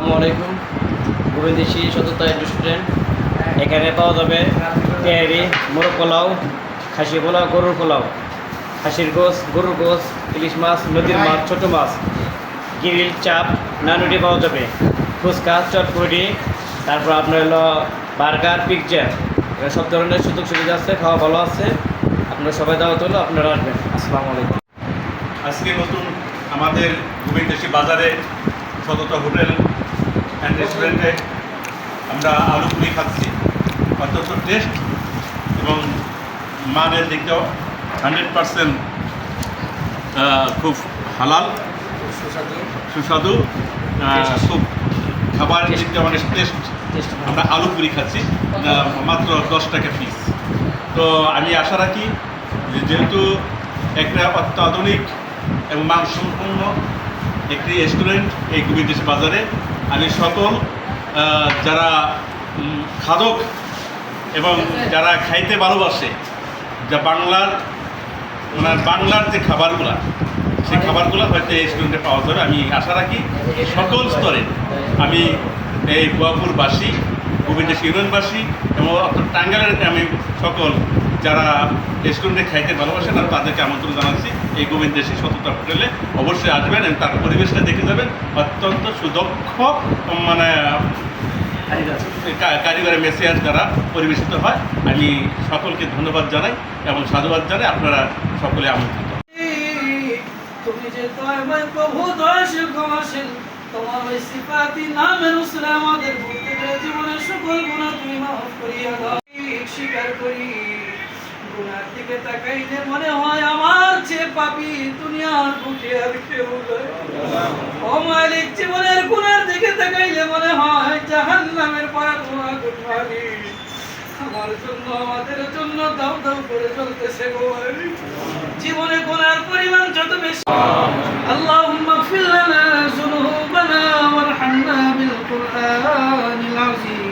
আসসালামু আলাইকুম। গোবিন্দেশি সততা রেস্টুরেন্ট এখানে পাওয়া যাবে তেহারি, মোরগ পোলাও, খাসি পোলাও, গরুর পোলাও। খাসির গোস গরুর গোস ইলিশ মাছ, নদীর মাছ, ছোটো মাছ। গ্রিল, চাপ, নানুটি পাওয়া যাবে। ফুচকা, চটপটি, তারপর আপনার হলো বার্গার, পিৎজা। সব ধরনের সুযোগ সুবিধা আছে, খাওয়া ভালো আছে। আপনারা সবাই দাওয়াত হলো, আপনারা আসবেন। আসসালামু আলাইকুম। আমাদের গোবিন্দেশি বাজারে সততা হোটেল অ্যান্ড রেস্টুরেন্টে আমরা আলু পুরি খাচ্ছি। অত্যন্ত টেস্ট এবং মানের দিকটাও হান্ড্রেড পারসেন্ট খুব হালাল সুস্বাদু খুব খাবারের দিকটা অনেক টেস্ট আমরা আলু পুরি খাচ্ছি মাত্র দশ টাকা পিস তো আমি আশা রাখি যেহেতু একটা অত্যাধুনিক এবং মানসম্পন্ন একটি রেস্টুরেন্ট এই গোবিন্দেশ বাজারে। আমি সকল যারা খাদক এবং যারা খাইতে ভালোবাসে, যা বাংলার মানে বাংলার যে খাবারগুলা, সেই খাবারগুলো হয়তো এই রেস্টুরেন্টে পাওয়া যাবে। আমি আশা রাখি সকল স্তরে আমি এই গোয়াপুরবাসী গোবিন্দেশ ইউনিয়নবাসী এবং অর্থাৎ টাঙ্গাইলের আমি সকল যারা রেস্টুরেন্টে খাইতে ভালোবাসেন আর তাদেরকে আমন্ত্রণ জানাচ্ছি। এই গোবিন্দ গোবিন্দেশী সততা হোটেলে অবশ্যই আসবেন এবং তার পরিবেশটা দেখে যাবেন। অত্যন্ত সুদক্ষ মানে কারিগরে মেসেজ দ্বারা পরিবেশিত হয়। আমি সকলকে ধন্যবাদ জানাই এবং সাধুবাদ জানাই। আপনারা সকলে আমন্ত্রিত। তুমি তোমার নামের আমাদের জীবনের সকল গুণা তুমি মাফ করিয়া দাও। করি। গুণার দিকে তাকাইলে মনে হয় আমার যে পাপি দুনিয়ার বুকে আর কেউ নাই। ও মালিক জীবনের গুণার দিকে তাকাইলে মনে হয় জাহান্নামের পাড়া ধোয়া গুণমানি আমার জন্য আমাদের জন্য দাও দাও করে চলতেছে গো মালিক। জীবনে গোনার পরিমাণ যত বেশি اللهم اغفر لنا ذنوبنا وارحمنا بالقرآن العظيم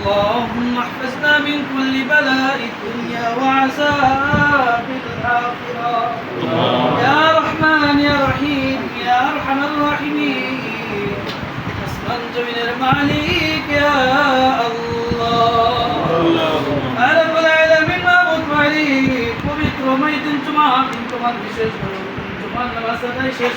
اللهم احفظنا من كل بلاء الدنيا وعذاب الآخرة يا رحمن يا رحيم يا أرحم الراحمين حسبا جميل المعليك يا الله على كل العالمين ما بوت عليك وبكر وميت انتم انتم انتم انتم انتم انتم انتم